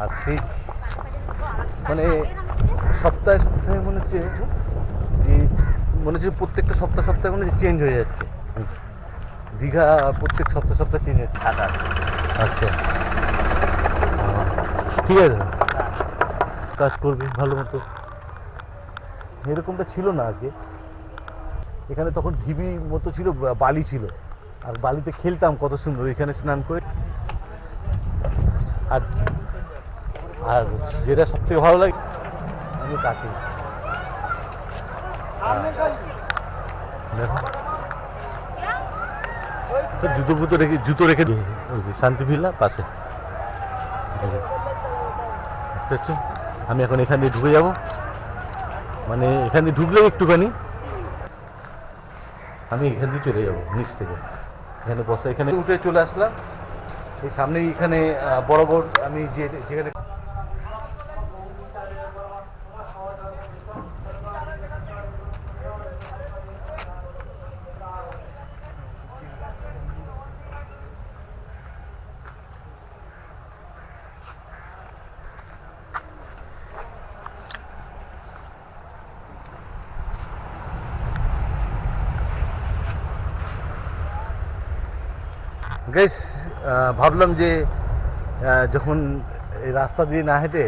আর সেই মানে সপ্তাহে সপ্তাহে মনে হচ্ছে যে মনে হচ্ছে প্রত্যেকটা সপ্তাহ সপ্তাহে মনে হচ্ছে চেঞ্জ হয়ে যাচ্ছে। দীঘা প্রত্যেক সপ্তাহ সপ্তাহ চেঞ্জ হচ্ছে। সাত আচ্ছা। ঠিক আছে। কাজ করবে ভালো মতো। এরকমটা ছিল না আগে। এখানে তখন ঢিবি মতো ছিল বালি ছিল। আর বালিতে খেলতাম কত সুন্দর। এখানে স্নান করে আর আর যেটা সবথেকে ভালো লাগে, আমি কাছে জুতো ফুতো রেখে জুতো রেখে শান্তি ভিলা পাশে? আমি এখন এখান দিয়ে ঢুকে যাব। মানে এখান দিয়ে ঢুকলেও একটুখানি। আমি এখান দিয়ে চলে যাব, নিচ থেকে। এখানে বসে এখানে উঠে চলে আসলাম। এই সামনেই এখানে বড় বড় আমি যে যেখানে গাইস ভাবলাম যে যখন এই রাস্তা দিয়ে না হেঁটে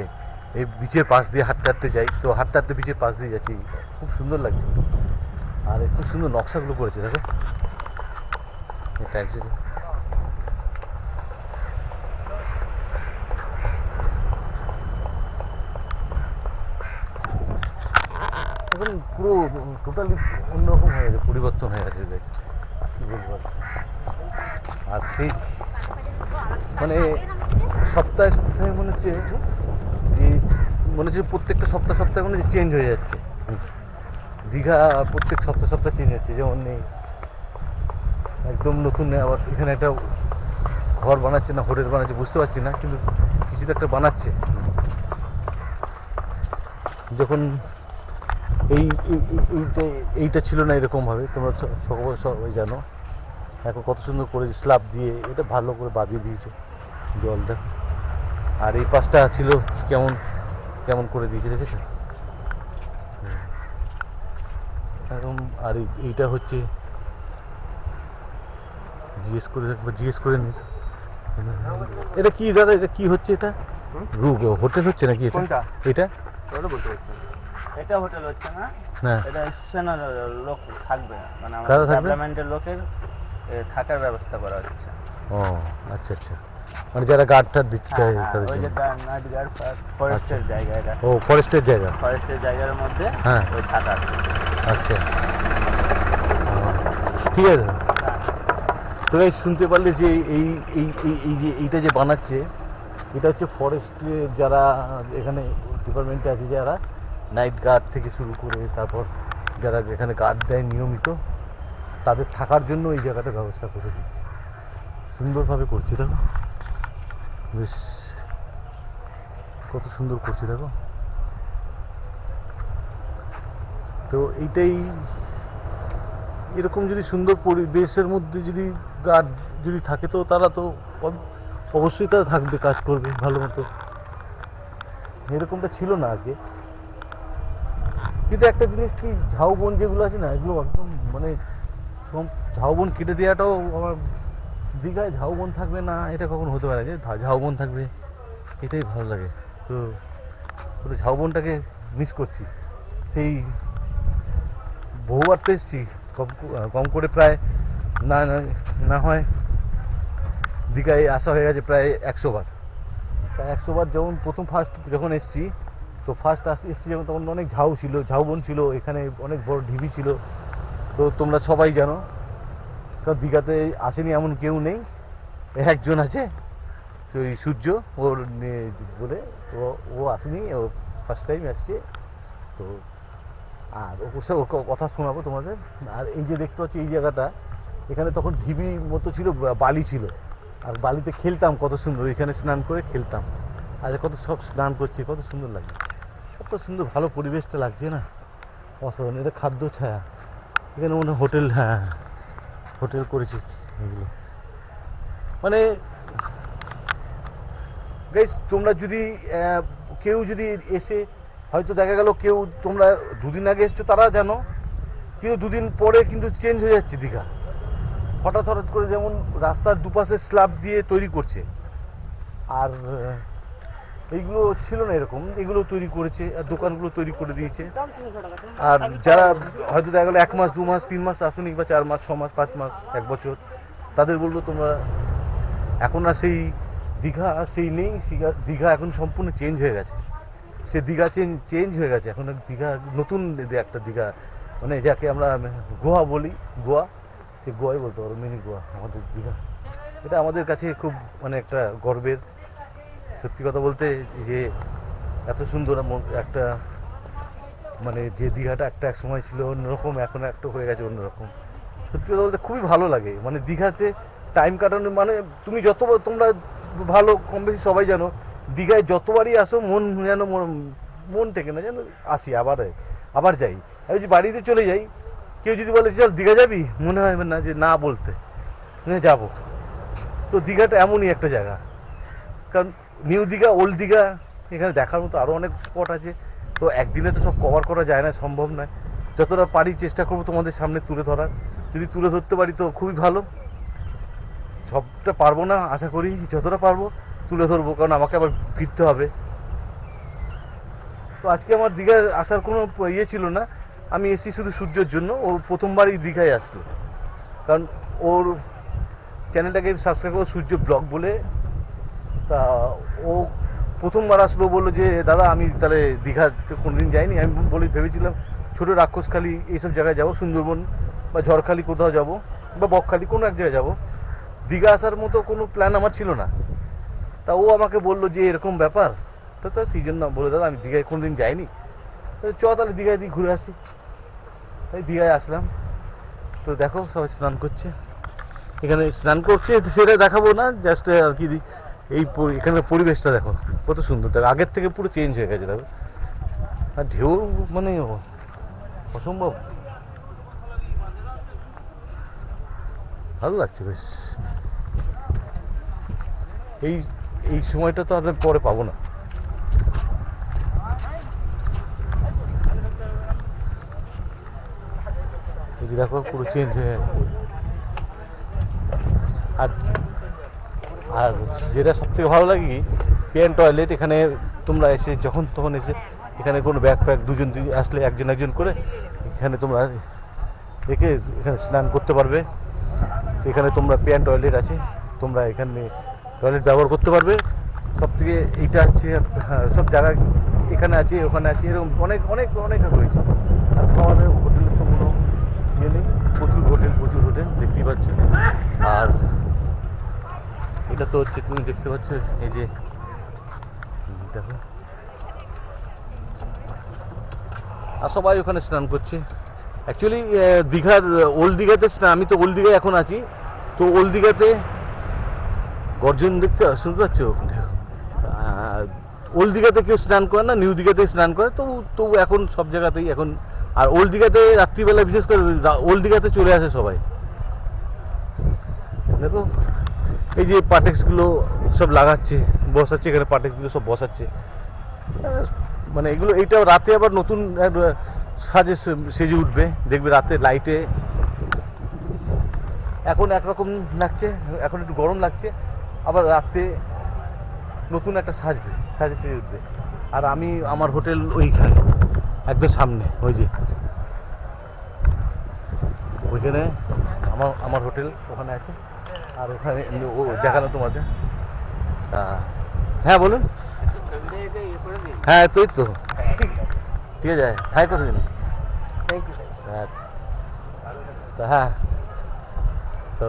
এই বিচের পাশ দিয়ে হাঁটতে হাঁটতে যাই, তো হাঁটতে হাঁটতে বিচের পাশ দিয়ে যাচ্ছি। খুব সুন্দর লাগছে। আর খুব সুন্দর নকশাগুলো করেছে, দেখো। পুরো টোটালি অন্যরকম হয়ে গেছে, পরিবর্তন হয়ে গেছে বলব আর। সেই মানে সপ্তাহে সপ্তাহে মনে হচ্ছে যে, মনে হচ্ছে প্রত্যেকটা সপ্তাহ সপ্তাহে মনে হচ্ছে চেঞ্জ হয়ে যাচ্ছে দীঘা প্রত্যেক সপ্তাহ সপ্তাহ চেঞ্জ হচ্ছে, যেমন নেই একদম নতুন নেই আবার এখানে একটা ঘর বানাচ্ছে না, হোটেল বানাচ্ছে, বুঝতে পারছি না, কিন্তু কিছু তো একটা বানাচ্ছে যখন এই, এই- এই- এইটা এইটা ছিল না এরকমভাবে, তোমরা সবাই জানো এখন কত সুন্দর করে স্ল্যাব দিয়ে এটা ভালো করে বাঁধিয়ে দিয়েছে। জলটা আর এই পাশটা ছিল কেমন কেমন করে দিয়েছে দেখেছ। একদম আর এইটা হচ্ছে জিজ্ঞেস করে একবার জিজ্ঞেস করে নি এটা কি দাদা এটা কি হচ্ছে এটা? রুগ হোটেল হচ্ছে নাকি এটা? এটা। এটা হোটেল হচ্ছে না? না। এটা স্টেশনের লোক থাকবে। না। মানে আমাদের ডেভেলপমেন্টের লোকের থাকার ব্যবস্থা করা হচ্ছে। ও আচ্ছা আচ্ছা। মানে যারা গার্ড টার্ড দিচ্ছে হ্যাঁ, হ্যাঁ, তাদের ওই যে। নাইট গার্ড ফরেস্টের জায়গা এটা ও ফরেস্টের জায়গা। ফরেস্টের জায়গার মধ্যে হ্যাঁ। ওই থাকা আচ্ছা। ঠিক আছে। তো এই শুনতে পারলে যে এই এই এই এই যে এইটা যে বানাচ্ছে এটা হচ্ছে ফরেস্টে যারা এখানে ডিপার্টমেন্টে আছে যারা নাইট গার্ড থেকে শুরু করে তারপর যারা এখানে গার্ড দেয় নিয়মিত তাদের থাকার জন্য এই জায়গাটা ব্যবস্থা করে দিচ্ছে। সুন্দরভাবে করছি, দেখো। বেশ, কত সুন্দর করছি, দেখো। তো এইটাই, এরকম যদি সুন্দর পরিবেশের মধ্যে যদি গার্ড যদি থাকে, তো তারা তো অবশ্যই তারা থাকবে, কাজ করবে, ভালো মতো। এরকমটা ছিল না আগে। কিন্তু একটা জিনিস কি, ঝাউবন যেগুলো আছে না, এগুলো একদম মানে সম- ঝাউবন কেটে দেওয়াটাও আমার দীঘায় ঝাউবন থাকবে না, এটা কখন হতে পারে যে ঝাউবন থাকবে, এটাই ভালো লাগে। তো, পুরো ঝাউবনটাকে মিস করছি। সেই বহুবার তো এসেছি, কম কম করে প্রায় না, না- হয় দীঘায় আসা হয়ে গেছে প্রায় একশো বার। তা একশো বার যখন প্রথম ফার্স্ট যখন এসেছি, তো ফার্স্ট আস এসেছি যখন তখন অনেক ঝাউ ছিল, ঝাউবন ছিল, এখানে অনেক বড় ঢিবি ছিল। তো তোমরা সবাই জানো। কারণ দীঘাতে আসেনি এমন কেউ নেই। একজন আছে, ওই সূর্য, ওর বলে ও ও আসেনি, ও ফার্স্ট টাইম আসছে। তো আর ওর সে- কথা শোনাবো তোমাদের। আর এই যে দেখতে পাচ্ছি, এই জায়গাটা, এখানে তখন ঢিবি মতো ছিল, বালি ছিল। আর বালিতে খেলতাম, কত সুন্দর। এখানে স্নান করে খেলতাম। আর কত সব স্নান করছে, কত সুন্দর লাগে। কত সুন্দর ভালো পরিবেশটা লাগছে না। অসাধারণ, এটা খাদ্য ছায়া। এখানে মনে হয় হোটেল হ্যাঁ হোটেল করেছে এগুলো। মানে বেশ তোমরা যদি কেউ যদি এসে, হয়তো দেখা গেল কেউ তোমরা দুদিন আগে এসছো, তারা জানো, কিন্তু দুদিন পরে কিন্তু চেঞ্জ হয়ে যাচ্ছে দীঘা। হঠাৎ হঠাৎ করে যেমন রাস্তার দুপাশে স্ল্যাব দিয়ে তৈরি করছে। আর এইগুলো ছিল না এরকম। এগুলো তৈরি করেছে আর দোকানগুলো তৈরি করে দিয়েছে। আর যারা হয়তো দেখা গেলো এক মাস দু মাস তিন মাস আসুনি বা চার মাস ছ মাস পাঁচ মাস এক বছর তাদের বলল তোমরা এখন আর সেই দীঘা সেই নেই দীঘা এখন সম্পূর্ণ চেঞ্জ হয়ে গেছে। সে দীঘা চেঞ্জ চেঞ্জ হয়ে গেছে। এখন দীঘা নতুন একটা দীঘা মানে যাকে আমরা গোয়া বলি গোয়া সে গোয়াই বলতে পারো মিনি গোয়া আমাদের দীঘা। এটা আমাদের কাছে খুব মানে একটা গর্বের সত্যি কথা বলতে যে এত সুন্দর একটা মানে যে দীঘাটা একটা এক সময় ছিল অন্যরকম, এখন একটা হয়ে গেছে অন্যরকম। সত্যি কথা বলতে খুবই ভালো লাগে। মানে দীঘাতে টাইম কাটানো মানে তুমি যতবার তোমরা ভালো, কম বেশি সবাই জানো, দীঘায় যতবারই আসো, মন যেন মন- থেকে না যেন আসি, আবার আবার যাই। আমি যদি বাড়িতে চলে যাই, কেউ যদি বলে, চল দীঘা যাবি? মনে হয় না যে না বলতে যাব। তো দীঘাটা এমনই একটা জায়গা। কারণ নিউ দীঘা, ওল্ড দীঘা, এখানে দেখার মতো আরও অনেক স্পট আছে। তো একদিনে তো সব কভার করা যায় না, সম্ভব নয়। যতটা পারি চেষ্টা করব তোমাদের সামনে তুলে ধরার। যদি তুলে ধরতে পারি তো খুবই ভালো। সবটা পারব না, আশা করি যতটা পারব তুলে ধরবো, কারণ আমাকে আবার ফিরতে হবে। তো আজকে আমার দীঘায় আসার কোনো ইয়ে ছিল না। আমি এসেছি শুধু সূর্যের জন্য, ও প্রথমবারই দীঘায় আসলো। কারণ ওর চ্যানেলটাকে সাবস্ক্রাইব করো, সূর্য ব্লগ বলে তা ও প্রথমবার আসলো বলল যে, দাদা, আমি তাহলে দীঘাতে কোনোদিন যাইনি। আমি বলি, ভেবেছিলাম ছোটো রাক্ষসখালি এইসব জায়গায় যাব, সুন্দরবন বা ঝড়খালি কোথাও যাব বা বকখালি কোনো এক জায়গায় যাব। দীঘা আসার মতো কোনো প্ল্যান আমার ছিল না। তা ও আমাকে বলল যে, এরকম ব্যাপার? তো তো সেই জন্য বলে দাদা, আমি দীঘায় কোনোদিন যাইনি। চ, তাহলে দীঘায় দিয়ে ঘুরে আসি। তাই দীঘায় আসলাম। তো দেখো, সবাই স্নান করছে। এখানে স্নান করছে সেটা দেখাবো না জাস্ট আর কি এই এখানের পরিবেশটা দেখো, কত সুন্দর। দেখো, আগের থেকে পুরো চেঞ্জ হয়ে গেছে, দেখো। আর ঢেউ মানে অসম্ভব। ভালো লাগছে, বেশ। এই এই সময়টা তো আর পরে পাবো না। দেখো, পুরো চেঞ্জ হয়ে গেছে। আর আর যেটা সব থেকে ভালো লাগে কি পেন টয়লেট এখানে তোমরা এসে যখন তখন এসে এখানে কোনো ব্যাগ ফ্যাগ দুজন আসলে একজন একজন করে এখানে তোমরা রেখে এখানে স্নান করতে পারবে। এখানে তোমরা পেন টয়লেট আছে তোমরা এখানে টয়লেট ব্যবহার করতে পারবে। সব থেকে এইটা আছে হ্যাঁ, সব জায়গায় এখানে আছে ওখানে আছে এরকম অনেক অনেক অনেক রয়েছে। আর খাওয়া দাওয়া হোটেলের তো কোনো ইয়ে নেই প্রচুর হোটেল প্রচুর হোটেল দেখতেই পাচ্ছ। আর এটা তো হচ্ছে, তুমি দেখতে পাচ্ছ? এই যে দেখো। আর সবাই ওখানে স্নান করছে। অ্যাকচুয়ালি দীঘার, ওল্ড দীঘাতে স্নান আমি তো ওল্ড দীঘায় এখন আছি। তো ওল্ড দীঘাতে গর্জন দেখতে, শুনতে পাচ্ছ? ওল্ড দীঘাতে কেউ স্নান করে না, নিউ দীঘাতে স্নান করে, তো তবু এখন সব জায়গাতেই এখন। আর ওল্ড দীঘাতে রাত্রিবেলা বিশেষ করে, ওল্ড দীঘাতে চলে আসে সবাই। দেখো। এই যে পাটেক্সগুলো সব লাগাচ্ছে, বসাচ্ছে, এখানে পাটেক্সগুলো সব বসাচ্ছে। মানে এগুলো, এইটা রাতে আবার নতুন সাজে সেজে উঠবে। দেখবে রাতে লাইটে এখন একরকম লাগছে, এখন একটু গরম লাগছে, আবার রাতে নতুন একটা সাজবে, সাজে সেজে উঠবে। আর আমি আমার হোটেল ওইখানে, একদম সামনে, ওই যে। ওইখানে আমার আমার হোটেল ওখানে আছে। আর ওখানে ও দেখানো তোমাদের। হ্যাঁ বলুন। হ্যাঁ তুই তো। ঠিক আছে হাই করে দিন। আচ্ছা হ্যাঁ। তো,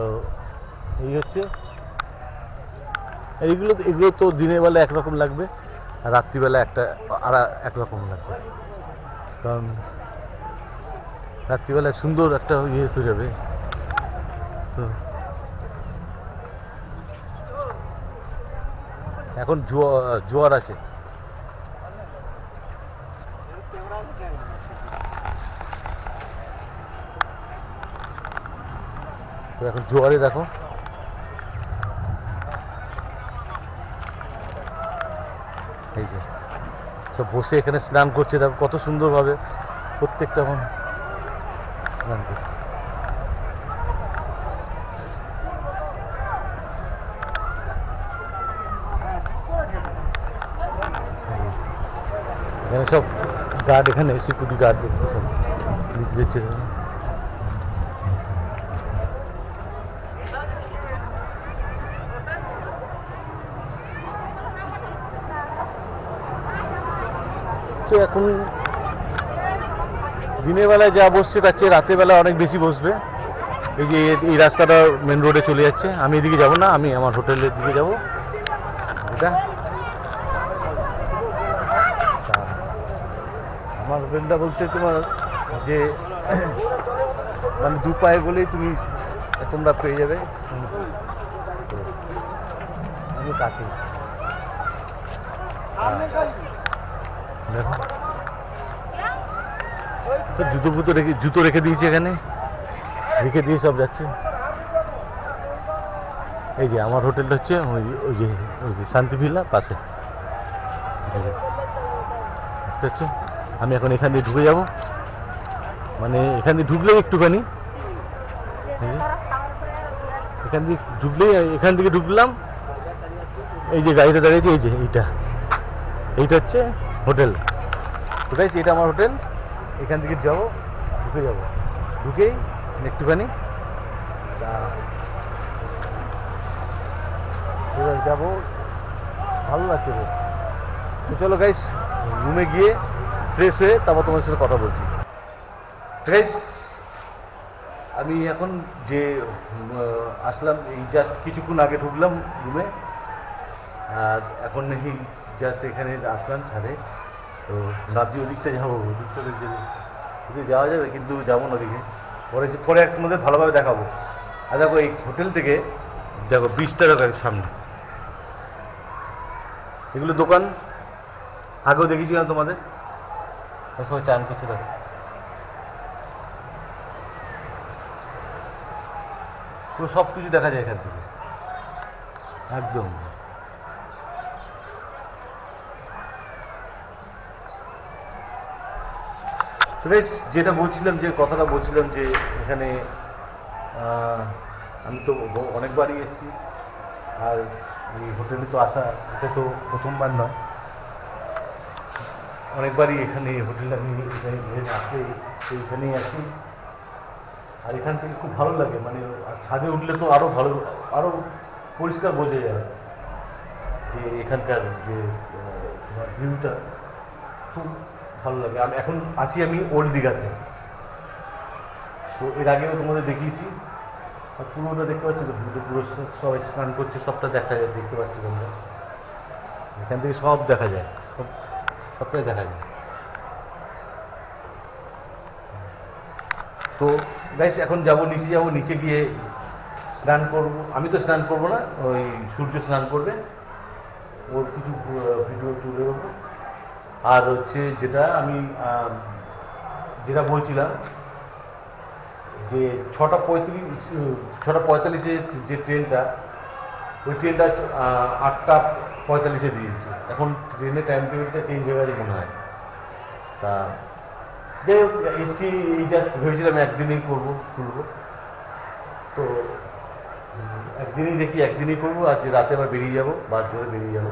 এই হচ্ছে। এইগুলো, এগুলো তো দিনের বেলা একরকম লাগবে, আর রাত্রিবেলা একটা, আর একরকম লাগবে। কারণ রাত্রিবেলা সুন্দর একটা ইয়ে হতে যাবে। তো এখন জোয়ার আছে। তো এখন জোয়ারে দেখো। এই যে, সব বসে এখানে স্নান করছে, দেখো কত সুন্দরভাবে প্রত্যেকটা এখন স্নান করছে। এখানে সব গার্ড এখানে সিকিউরিটি গার্ড সব দিচ্ছে তো এখন দিনের বেলায় যা বসছে, তার চেয়ে রাতের বেলা অনেক বেশি বসবে। এই যে এই রাস্তাটা মেন রোডে চলে যাচ্ছে। আমি এদিকে যাব না, আমি আমার হোটেলের দিকে যাব। এটা। হোটেলটা বলতে তোমার যে মানে দু পায়ে বলেই তুমি তোমরা পেয়ে যাবে। আমি কাছে জুতো ফুতো রেখে, জুতো রেখে দিয়েছে এখানে। রেখে দিয়ে সব যাচ্ছে। এই যে আমার হোটেলটা হচ্ছে ওই ওই যে ওই যে শান্তি ভিল্লা পাশে। এই যে। আমি এখন এখান দিয়ে ঢুকে যাব। মানে এখান দিয়ে ঢুকলেও একটুখানি। এখান দিয়ে ঢুকলেই, এখান থেকে ঢুকলাম। এই যে গাড়িটা দাঁড়িয়েছে এই যে এইটা। এইটা হচ্ছে হোটেল। তো গাইস এটা আমার হোটেল। এখান থেকে যাব, ঢুকে যাব। ঢুকেই একটুখানি। যাব। ভালো লাগছে। তো। চলো গাইস রুমে গিয়ে ফ্রেশ হয়ে তারপর তোমার সাথে কথা বলছি। ফ্রেশ আমি এখন যে আসলাম, এই জাস্ট কিছুক্ষণ আগে ঢুকলাম রুমে আর এখন নাকি জাস্ট এখানে আসলাম ছাদে। তো ভাবছি ওদিকটা যাব, ওদিকটা ওদিকে যাওয়া যাবে, কিন্তু যাব না ওদিকে। পরে পরে মধ্যে ভালোভাবে দেখাবো। আর দেখো এই হোটেল থেকে, দেখো বিশটা টাকা সামনে। এগুলো দোকান? আগেও দেখেছিলাম তোমাদের। পুরো সব কিছু দেখা যায় এখান থেকে। একদম। বেশ, যেটা বলছিলাম যে, কথাটা বলছিলাম যে, এখানে আমি তো অনেকবারই এসেছি। আর এই হোটেলে তো আসা, এটা তো প্রথমবার নয়। অনেকবারই এখানে হোটেলে আমি আসলে এখানেই আসি। আর এখান থেকে খুব ভালো লাগে মানে আর ছাদে উঠলে তো আরও ভালো আরও পরিষ্কার বোঝা যায় যে এখানকার যে ভিউটা খুব ভালো লাগে। আমি এখন আছি আমি ওল্ড দীঘাতে। তো এর আগেও তোমাদের দেখিয়েছি। আর পুরোটা দেখতে পাচ্ছি তো ভিউটা পুরো সবাই স্নান করছে, সবটা দেখা যায়, দেখতে পাচ্ছি তোমরা। এখান থেকে সব দেখা যায়, সব সবটাই দেখা যায়। তো গাইস এখন যাব, নিচে যাব, নিচে গিয়ে স্নান করব। আমি তো স্নান করব না, ওই সূর্য স্নান করবে। ওর কিছু ভিডিও তুলে দেবো আর হচ্ছে যেটা আমি যেটা বলছিলাম যে ছটা পঁয়ত্রিশ, ছটা পঁয়তাল্লিশে যে ট্রেনটা ওই ট্রেনটা আটটা পঁয়তাল্লিশে দিয়েছে। এখন ট্রেনের টাইম টেবিলটা চেঞ্জ হয়ে গেছে মনে হয়। তা, যাই হোক, এসছি, এই জাস্ট ভেবেছিলাম একদিনেই করব তুলবো তো, একদিনই দেখি, একদিনই করব, আজ রাতে আবার বেরিয়ে যাব, বাস ধরে বেরিয়ে যাব।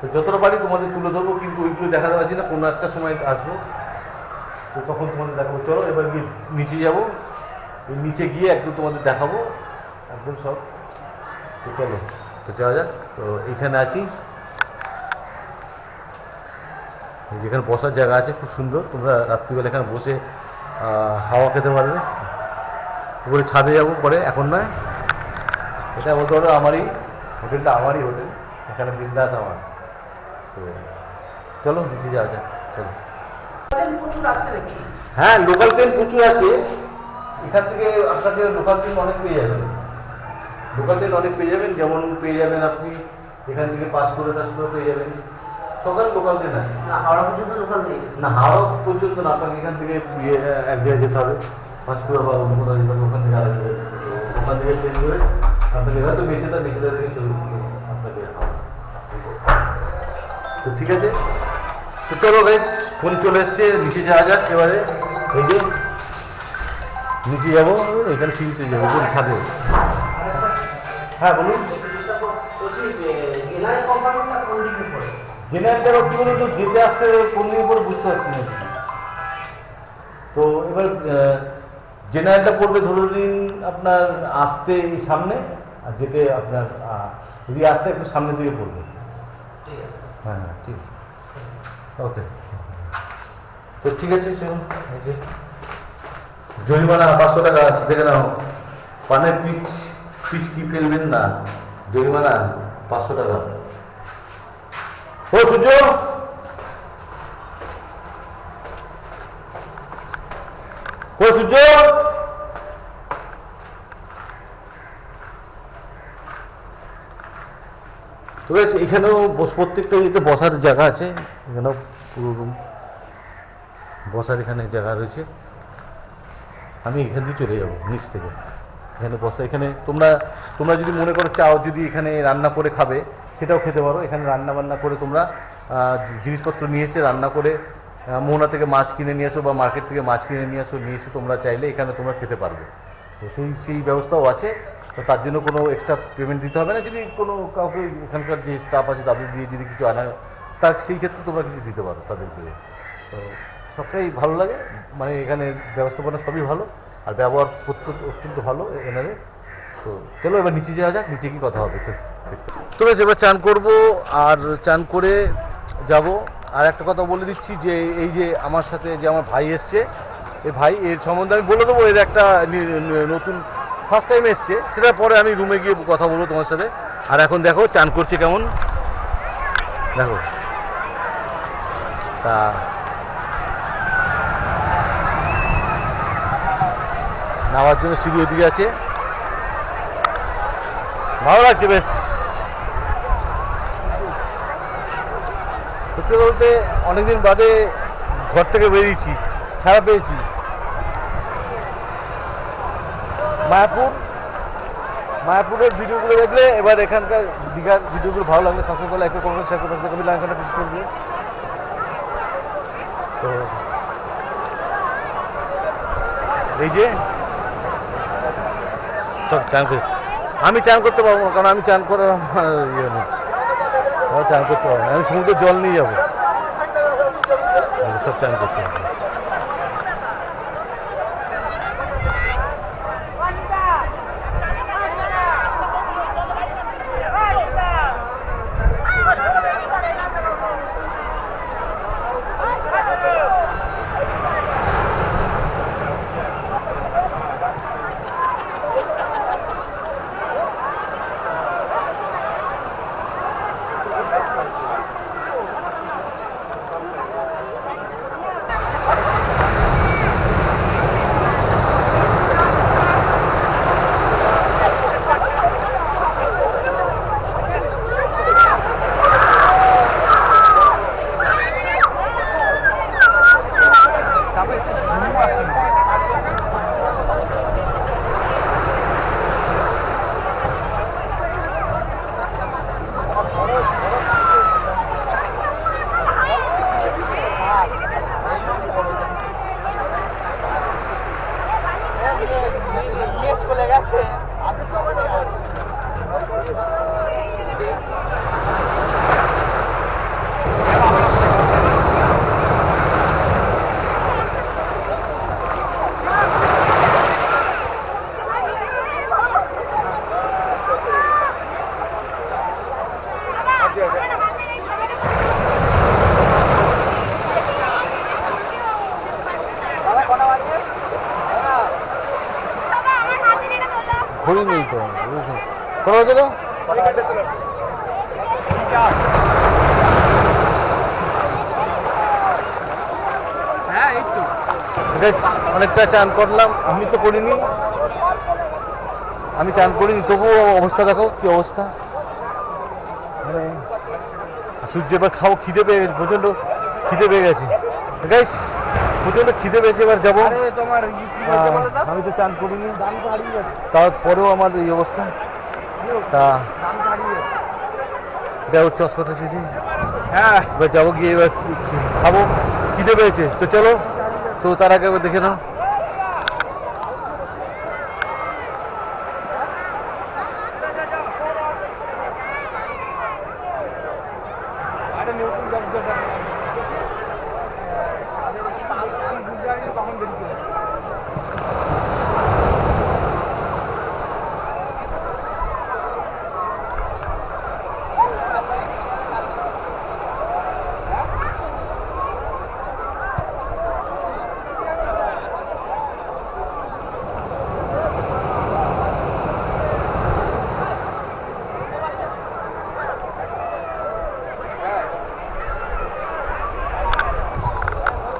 তো যতটা পারি তোমাদের তুলে ধরবো, কিন্তু ওইগুলো দেখাতে পারছি না, কোনো একটা সময় আসব। তো তখন তোমাদের দেখাবো। চলো, এবার গিয়ে নিচে যাব, নিচে গিয়ে একদম তোমাদের দেখাবো, একদম সব। তো চলো তো যাওয়া যাক তো এইখানে আছি যেখানে বসার জায়গা আছে খুব সুন্দর তোমরা রাত্রিবেলা এখানে বসে হাওয়া খেতে পারবে উপরে ছাদে যাব পরে এখন নয় এটা বলতে পারো আমারই হোটেলটা আমারই হোটেল এখানে বিন্দাস আমার তো চলো নিচে যাওয়া যাক চলো হ্যাঁ লোকাল ট্রেন প্রচুর আছে। এখান থেকে আপনাকে লোকাল ট্রেন অনেক পেয়ে যাবেন। লোকাল ট্রেন অনেক পেয়ে যাবেন যেমন পেয়ে যাবেন আপনি এখান থেকে পাস করে টাস করে পেয়ে যাবেন। সকাল লোকাল ট্রেন আছে না হাওড়া পর্যন্ত লোকাল নেই। না হাওড়া পর্যন্ত না আপনাকে এখান থেকে ইয়ে, এক জায়গায় যেতে হবে। পাঁচপুরা বা অন্য কোথাও যেতে হবে, ওখান থেকে হবে। তো ওখান থেকে ট্রেন করে আপনাকে হয়তো বেশিটা বেশিটা থেকে শুরু আপনাকে তো ঠিক আছে? তো চলো বেশ ফোন চলে এসছে নিচে যাওয়া যাক এবারে। এই যে নিচে যাব এখানে সিঁড়িতে যাব ছাদে। হ্যাঁ বলুন। জেনারেলটারও কি বলুন তো? যেতে আসতে কোন দিকে পরে বুঝতে পারছি না। তো এবার জেনারেলটা পড়বে ধরুন আপনার আসতে সামনে আর যেতে আপনার যদি আসতে একটু সামনের দিকে পড়বে। হ্যাঁ হ্যাঁ ঠিক ওকে। তো ঠিক আছে চলুন। জরিমানা পাঁচশো টাকা আছে। দেখে নাও। পানের পিচ। পিচ কি ফেলবেন না। জরিমানা পাঁচশো টাকা। ও, সূর্য! ও সূর্য? তো বেশ, এখানেও প্রত্যেকটা ইয়েতে বসার জায়গা আছে। এখানেও পুরো রুম বসার এখানে জায়গা রয়েছে। আমি এখান দিয়ে চলে যাব, নিচ থেকে। এখানে বসা। এখানে তোমরা তোমরা যদি মনে করো চাও যদি এখানে রান্না করে খাবে, সেটাও খেতে পারো। এখানে রান্না বান্না করে তোমরা জিনিসপত্র নিয়ে এসে রান্না করে মোহনা থেকে মাছ কিনে নিয়ে আসো বা মার্কেট থেকে মাছ কিনে নিয়ে আসো নিয়ে এসে তোমরা চাইলে এখানে তোমরা খেতে পারবে। তো সেই সেই ব্যবস্থাও আছে। তো তার জন্য কোনো এক্সট্রা পেমেন্ট দিতে হবে না। যদি কোনো কাউকে এখানকার যে স্টাফ আছে তাদের দিয়ে যদি কিছু আনা তার সেই ক্ষেত্রে তোমরা কিছু দিতে পারো তাদেরকে তো সবটাই ভালো লাগে। মানে এখানে ব্যবস্থাপনা সবই ভালো। আর ব্যবহার অত্যন্ত ভালো এনারে তো চলো এবার নিচে যাওয়া যাক, নিচে কি কথা হবে। তো বেশ, এবার চান করব আর চান করে যাব। আর একটা কথা বলে দিচ্ছি যে, এই যে আমার সাথে যে আমার ভাই এসছে এই ভাই, এর সম্বন্ধে আমি বলে দেবো, এর একটা নতুন ফার্স্ট টাইম এসছে। সেটা পরে আমি রুমে গিয়ে কথা বলব তোমার সাথে। আর এখন দেখো, চান করছে কেমন? দেখো। তা নামার জন্য সিঁড়ি ওদিকে আছে। ভালো লাগছে বেশ। সত্যি বলতে অনেকদিন বাদে ঘর থেকে বেরিয়েছি ছাড়া পেয়েছি। মায়াপুর, মায়াপুরের ভিডিওগুলো দেখলে এবার এখানকার দীঘার ভিডিওগুলো ভালো লাগলে সাবস্ক্রাইব করলে একটা কমেন্ট শেয়ার করতে কবি লাইনখানে বিশেষ করবে। তো, এই যে সব চান করে। আমি চান করতে পারব না, কারণ আমি চান করার ইয়ে নেই। চান করতে পারব না। আমি সমুদ্রে জল নিয়ে যাব। সব চান করতে পারব ঘড়ি নেই তো বুঝেছ কটা বাজে তো হ্যাঁ এই তো বেশ অনেকটা চান করলাম আমি তো করিনি। আমি চান করিনি তবুও অবস্থা দেখো কি অবস্থা। সূর্য এবার খাও খিদে পেয়ে গেছে প্রচণ্ড খিদে পেয়ে গেছে। গাইস প্রচণ্ড খিদে পেয়েছে এবার যাব। আমি তো চান করিনি। তারপরেও আমার এই অবস্থা। তা এটা হচ্ছে হসপিটাল সিটি হ্যাঁ। এবার যাব গিয়ে এবার খাব। খিদে পেয়েছে। তো চলো তো তার আগে একবার দেখে নাও।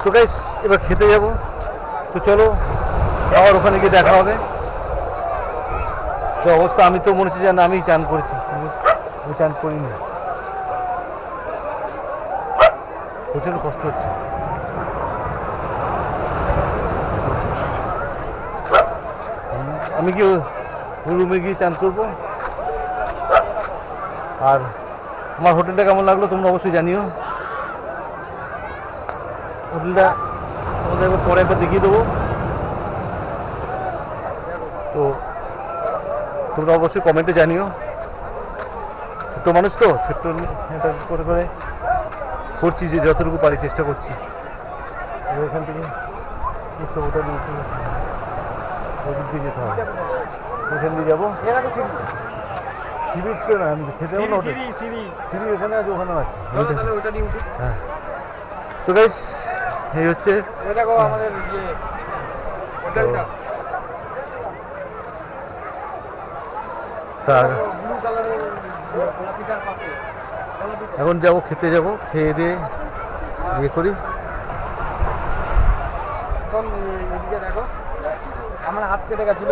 তো গাইস এবার খেতে যাব। তো চলো, আবার ওখানে গিয়ে দেখা হবে। তো অবস্থা, আমি তো মনে হচ্ছে যেন আমি চান করেছি। আমি চান করিনি। প্রচণ্ড কষ্ট হচ্ছে। আমি কি রুমে গিয়ে চান করব। আর আমার হোটেলটা কেমন লাগল তোমরা অবশ্যই জানিও। হোটেলটা তোমাদের পরে একবার দেখিয়ে দেবো। তো তোমরা অবশ্যই কমেন্টে জানিও। ছোট্ট মানুষ তো ছোট্ট এটা করে করে করছি যে যতটুকু পারি চেষ্টা করছি। এখান থেকে একটু ওটা একটু ওদিক দিয়ে যেতে হবে। ওখান দিয়ে যাব। আমি খেতে সিঁড়ি সিঁড়ি এখানে আছে ওখানেও আছে। হ্যাঁ। তো গাইস এই হচ্ছে আমাদের যে হোটেলটা। তার এখন যাব খেতে যাব খেয়ে দিয়ে ইয়ে করি। দেখো আমার হাত কেটে গেছিল।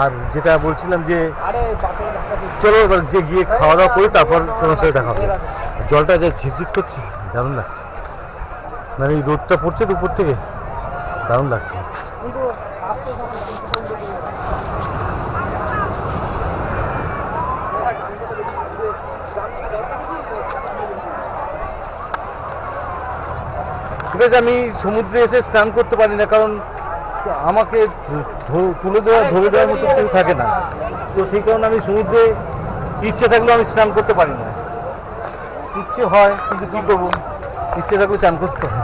আর যেটা বলছিলাম যে চলো এবার যে গিয়ে খাওয়া দাওয়া করি তারপর তোমার সাথে দেখা হবে। জলটা যে ঝিকঝিক করছে দারুণ লাগছে। মানে এই রোদটা পড়ছে তো উপর থেকে? দারুণ লাগছে। ঠিক আছে, আমি সমুদ্রে এসে স্নান করতে পারি না, কারণ আমাকে তুলে দেওয়া ধরে দেওয়ার মতো কেউ থাকে না। তো সেই কারণে আমি সমুদ্রে ইচ্ছে থাকলেও আমি স্নান করতে পারি না। ইচ্ছে হয়, কিন্তু কী করব ইচ্ছে থাকলে চান করতে হয়।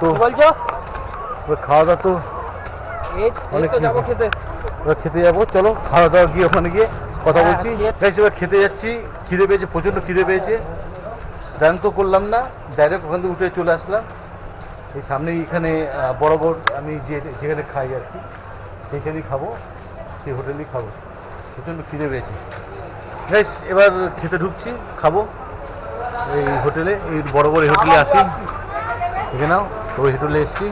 তো বলছো? খাওয়া দাওয়া তো অনেক যাব খেতে। এবার খেতে যাব চলো খাওয়া দাওয়া গিয়ে ওখানে গিয়ে কথা হ্যাঁ, বলছি। এবার খেতে যাচ্ছি খিদে পেয়েছে প্রচণ্ড খিদে পেয়েছে। স্নান তো করলাম না ডাইরেক্ট ওখান থেকে উঠে চলে আসলাম। এই সামনেই এখানে বরাবর আমি যে যেখানে খাই আর কি সেইখানেই খাব সেই হোটেলেই খাব। প্রচণ্ড খিদে পেয়েছে। গাইস এবার খেতে ঢুকছি খাব। এই হোটেলে এই বড় বড় এই হোটেলে আসি। দেখে নাও। ওই হোটেলে এসছি।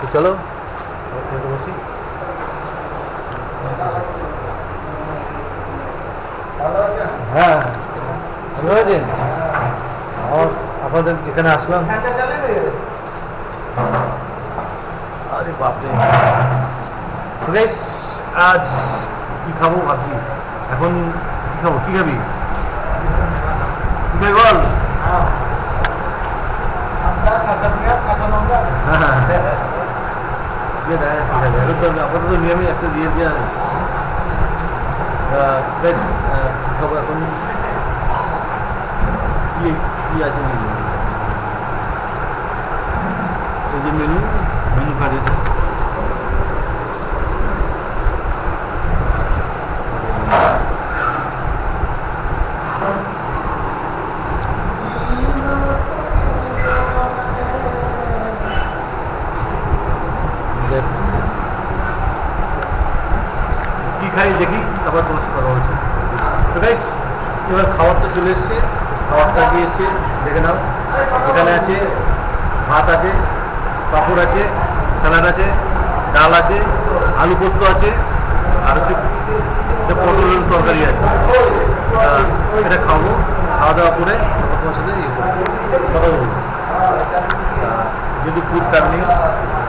তো চলো। বসি হ্যাঁ। ভালো আছেন? আপনাদের এখানে আসলাম। আরে বাপরে। বেশ আজ কি খাব ভাবছি। এখন কি খাব? কি খাবি? কি খাবি বল? হ্যাঁ আপাতত নিয়মই একটা দিয়ে দেওয়া বেশ কি এখন কি কি আছে মেনু এই যে মেনু মেনু কার্ডে কি খাই দেখি, তারপর তোমার কথা বলছি তো গাইস এবার খাবারটা চলে এসছে। খাবারটা দিয়ে এসছে দেখে নাও। এখানে আছে ভাত আছে, পাপড় আছে, স্যালাড আছে, ডাল আছে, আলু পোস্ত আছে, আর হচ্ছে পটলের তরকারি আছে। এটা খাব। খাওয়া দাওয়া করে তোমার সাথে ইয়ে কথা বলব। যদি ফুড কাটনি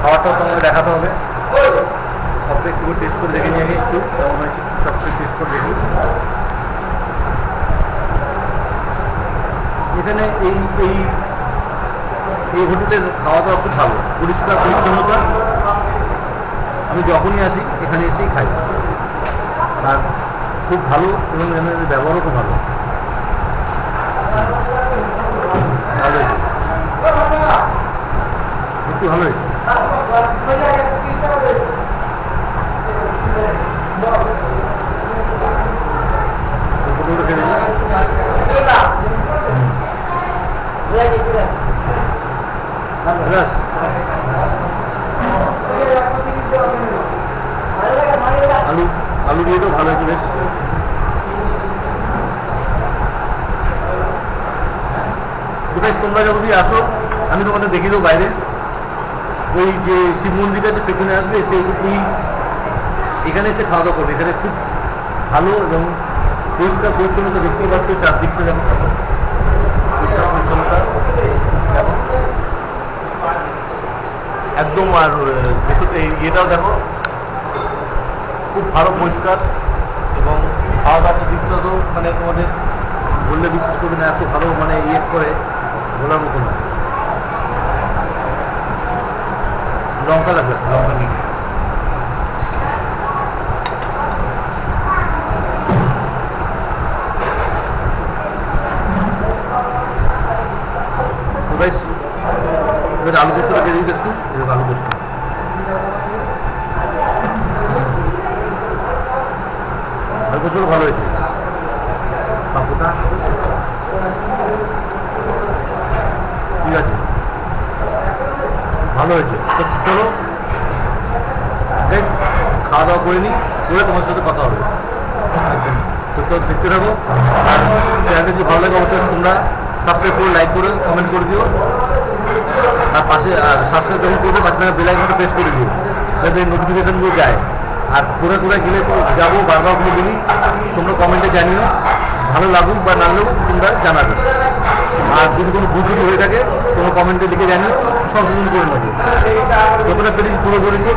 খাওয়াটাও তোমাকে দেখাতে হবে। সবটা একটু টেস্ট করে দেখে নিয়ে আগে একটু কেমন হয়েছে সবটা টেস্ট করে দেখি। এখানে এই এই এই হোটেলের খাওয়া দাওয়া খুব ভালো, পরিষ্কার, পরিচ্ছন্নতা। আমি যখনই আসি, এখানে এসেই খাই। আর খুব ভালো, এবং এখানে ব্যবহারও খুব ভালো। ভালো হয়েছে ভালো হয়েছে হোটেলটা খেয়ে নিলাম। ব্যাস। আলু আলু দিয়ে তো ভালো হয়েছে বেশ। কোথায় তোমরা যদি আসো, আমি তোমাদের দেখিয়ে দেবো বাইরে। ওই যে শিব মন্দিরটা যে পেছনে আসবে, সেই ওই এখানে এসে খাওয়া দাওয়া করবে। এখানে খুব ভালো এবং পরিষ্কার পরিচ্ছন্নতা দেখতেই পাচ্ছ, চারদিকটা যেমন ভালো পরিষ্কার পরিচ্ছন্নতা এবং একদম আর এটাও দেখো, খুব ভালো পরিষ্কার এবং খাওয়া দাওয়ার দিকটা তো মানে তোমাদের বললে বিশ্বাস করবে না, এত ভালো মানে ইয়ে করে বলার মতো না। লঙ্কা লাগবে, লঙ্কা নিয়ে এবার আলু পোস্তটা দিয়ে দিই একটু এবার আলু পোস্ত। আলু পোস্তটা ভালো হয়েছে ঠিক আছে। ভালো হয়েছে। তো চলো। খাওয়া দাওয়া করে নিই করে তোমার সাথে কথা হবে। তো দেখতে থাকো। চ্যানেলটা যদি ভালো লাগে, অবশ্যই তোমরা সাবস্ক্রাইব করে লাইক করে কমেন্ট করে দিও। আর পাশে সাবস্ক্রাইব যখন করবে পাশে থাকা বেল আইকনটা প্রেস করে দিও। যাতে নোটিফিকেশনগুলো যায়। আর করে করে গেলে যাব বারবার করে বলি তোমরা কমেন্টে জানিও। ভালো লাগুক বা না লাগুক, তোমরা জানাবে। আর যদি কোনো ভুল হয়ে থাকে, তোমরা কমেন্টে লিখে জানিও। সংশোধন করে নেব। যতটা পেরেছি পুরো করেছি।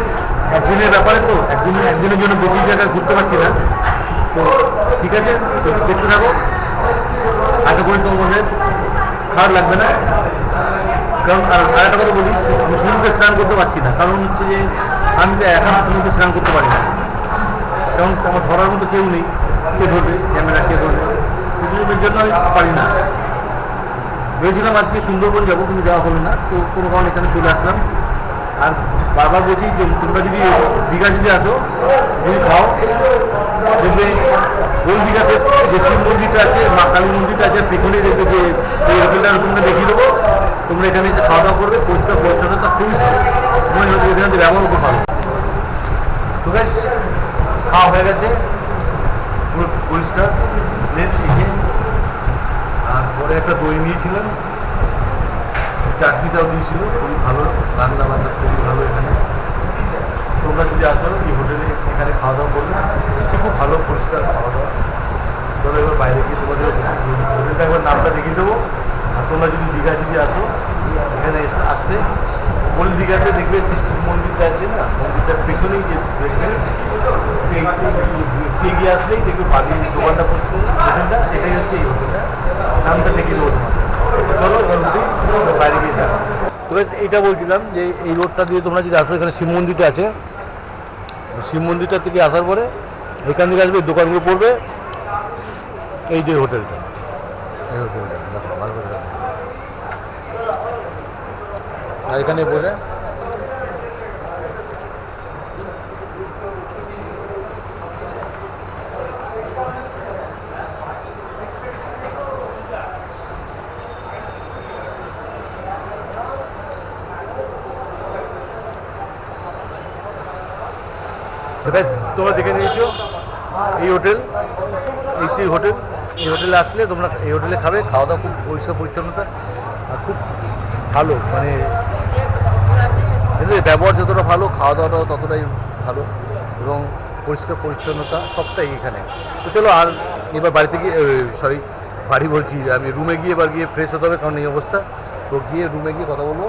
একদিনের ব্যাপারে তো একদিন, একদিনের জন্য বেশি জায়গায় ঘুরতে পারছি না। তো ঠিক আছে, তো দেখতে থাকো। আশা করি তোমাদের খারাপ লাগবে না। কারণ আর আরেকটা কথা বলি সমুদ্রে স্নান করতে পারছি না। কারণ হচ্ছে যে, আমি তো এখন সমুদ্রে স্নান করতে পারি না। কারণ আমার ধরার মতো কেউ নেই, কে ধরবে, ক্যামেরা কে ধরবে? কিছুজনের জন্য আমি পারি না। ভেবেছিলাম আজকে সুন্দরবন যাব, কিন্তু যাওয়া হলো না। তো কোনো কারণে এখানে চলে আসলাম। আর বারবার বলছি যে, তোমরা যদি দীঘা যদি আসো যদি খাও। দেখবে ওই দীঘাতে যে শিব মন্দিরটা আছে, মা কালী মন্দিরটা আছে, পেছনে দেখবে যে, এই হোটেলটা তোমরা দেখিয়ে দেবো। তোমরা এখানে এসে খাওয়া দাওয়া করবে, পরিষ্কার পরিচ্ছন্নতা, খুবই মনে হচ্ছে এখানে ব্যবহার খুব ভালো তো বেশ, খাওয়া হয়ে গেছে। পুরো পরিষ্কার প্লেট আর পরে একটা দই নিয়েছিলাম। চাটনিটাও দিয়েছিল, খুবই ভালো, রান্না বান্না খুবই ভালো এখানে। তোমরা যদি আসো, এই হোটেলে এখানে খাওয়া দাওয়া করবে। খুব ভালো, পরিষ্কার খাওয়া দাওয়া। চলো এবার বাইরে গিয়ে তোমাদের একবার নামটা দেখিয়ে দেবো। তোমরা যদি দীঘা যদি আসো, এখানে আসতে ওল্ড দীঘাতে দেখবে শিব মন্দিরটা আছে না, মন্দিরটার পেছনেই যে দেখবে এগিয়ে আসলেই দেখবে বাড়ি দোকানটা হোটেলটা সেটাই হচ্ছে এই হোটেলটা। নামটা দেখিয়ে দেবো চলো বাইরে গিয়ে দেখা এইটা বলছিলাম যে এই রোডটা দিয়ে তোমরা যদি আসো, এখানে শিব মন্দিরটা আছে। শিব মন্দিরটা থেকে আসার পরে এখান থেকে আসবে, দোকানগুলো পড়বে, এই যে হোটেলটা। এখানে বসে বেশ তোমরা দেখে নিয়েছো এই হোটেল এই সেই হোটেল এই হোটেলে আসলে তোমরা এই হোটেলে খাবে খাওয়া দাওয়া খুব পরিষ্কার পরিচ্ছন্নতা খুব ভালো মানে ব্যবহার যতটা ভালো খাওয়া দাওয়াটাও ততটাই ভালো এবং পরিষ্কার পরিচ্ছন্নতা সবটাই এখানে। তো চলো আর এবার বাড়িতে গিয়ে সরি বাড়ি বলছি, আমি রুমে গিয়ে এবার গিয়ে ফ্রেশ হতে হবে কারণ এই অবস্থা। তো গিয়ে রুমে গিয়ে কথা বলব।